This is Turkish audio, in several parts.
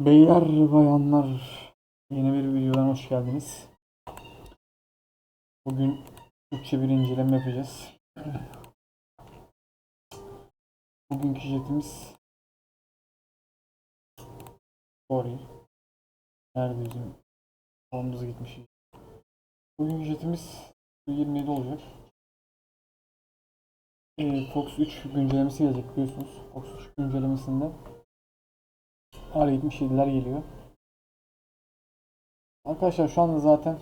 Beyler, bayanlar, yeni bir videodan hoş geldiniz. Bugün Türkçe bir inceleme yapacağız. Bugünkü jetimiz Sorry. Nerede bizim Kolumuz gitmiş. Bugünkü jetimiz 27 olacak. Ee, Fox 3 güncellemesi gelecek biliyorsunuz. Fox 3 güncellemesinde R77'ler geliyor. Arkadaşlar şu anda zaten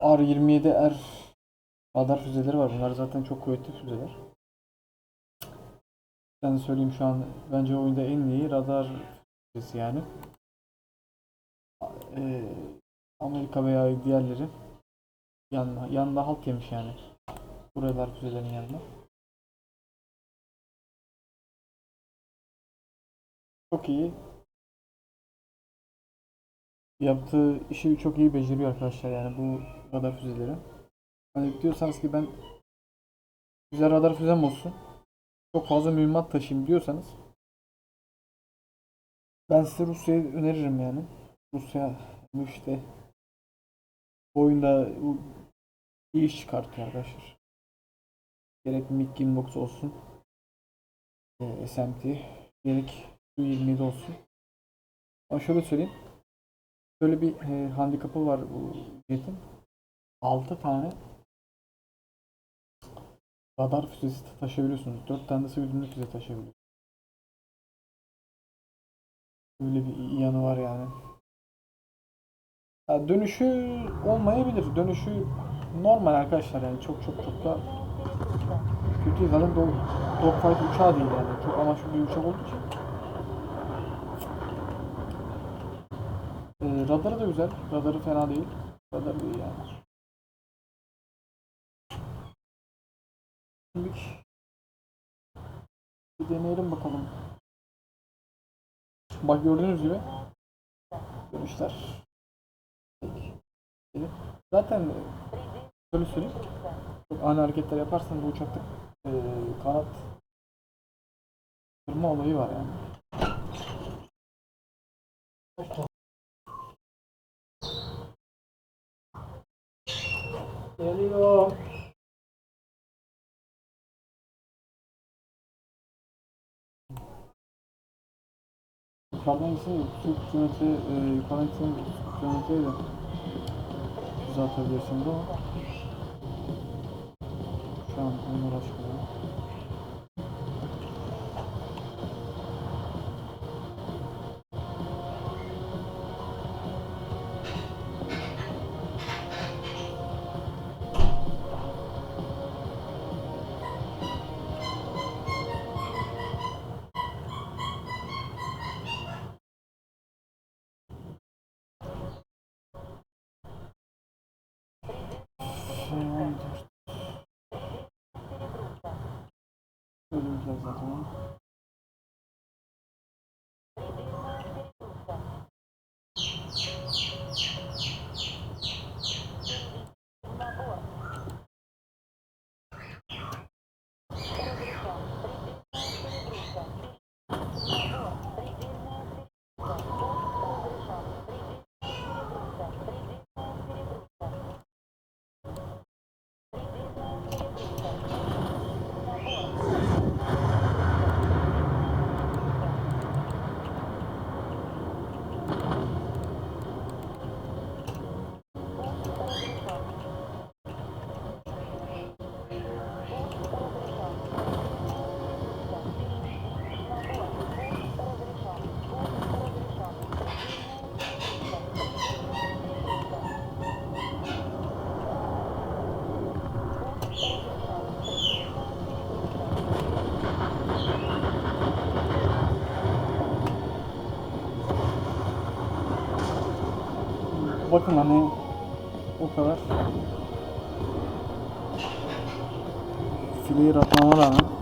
R27R radar füzeleri var. Bunlar zaten çok kuvvetli füzeler. Ben söyleyeyim şu an bence oyunda en iyi radar füzesi yani. Ee, Amerika veya diğerleri yanına, yanında halt yemiş yani. Buralar füzelerin yanında. Çok iyi. Yaptığı işi çok iyi beceriyor arkadaşlar yani bu radar füzeleri. Hani diyorsanız ki ben güzel radar füzem olsun. Çok fazla mühimmat taşıyayım diyorsanız ben size Rusya'yı öneririm yani. Rusya işte bu oyunda iyi iş çıkartıyor arkadaşlar. Gerek MiG-29 olsun, SMT, gerek Su-27 olsun. Ama şöyle söyleyeyim. Şöyle bir e, handikapı var bu jetin. 6 tane radar füzesi taşıyabiliyorsunuz. 4 tane de güdümlü füze taşıyabiliyorsunuz. Böyle bir yanı var yani. Ya dönüşü olmayabilir. Dönüşü normal arkadaşlar yani çok çok çok da kötü zaten dog, dogfight uçağı değil yani. Çok amaçlı bir uçak olduğu için. Ee, radarı da güzel. Radarı fena değil. Radarı iyi yani. Şimdi bir deneyelim bakalım. Bak gördüğünüz gibi dönüşler. Zaten şöyle söyleyeyim. Çok ani hareketler yaparsanız bu uçakta e, kanat kırma olayı var yani. Geliyor. Yukarıdan gitsin, su kilometre, e, yukarıdan gitsin, kilometreyi de bize atabilirsiniz ama şu an onunla uğraşmıyorum. Öleceğiz zaten. Bakın hani o kadar fileyi atmama rağmen